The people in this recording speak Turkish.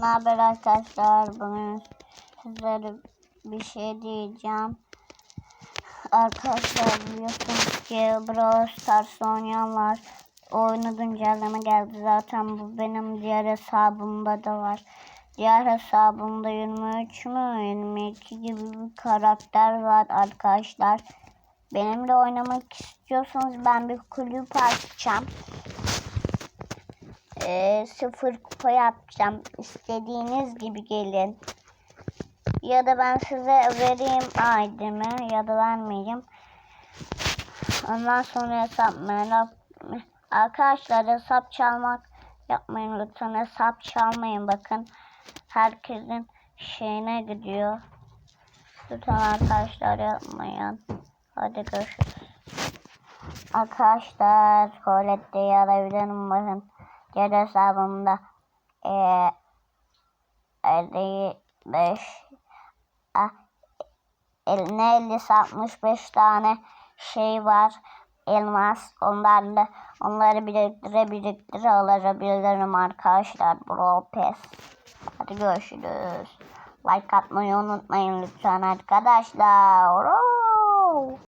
Ne haber arkadaşlar? Bugün sizlere bir şey diyeceğim. Arkadaşlar biliyorsunuz ki Brawl Stars oynayanlar oyunu güncelleme geldi. Zaten bu benim diğer hesabımda da var. Diğer hesabımda 23 mü 22 gibi bir karakter var arkadaşlar. Benimle oynamak istiyorsanız ben bir kulüp açacağım. Ee, sıfır kupa yapacağım. İstediğiniz gibi gelin. Ya da ben size vereyim aydımı ya da vermeyeyim. Ondan sonra hesap merak Arkadaşlar hesap çalmak yapmayın lütfen hesap çalmayın bakın. Herkesin şeyine gidiyor. Lütfen arkadaşlar yapmayın. Hadi görüşürüz. Arkadaşlar tuvalette alabilirim bakın. Diğer hesabımda eee 55 ah, eline 50 65 tane şey var elmas onlarla onları biriktire biriktire alabilirim arkadaşlar bro pes. Hadi görüşürüz. Like atmayı unutmayın lütfen arkadaşlar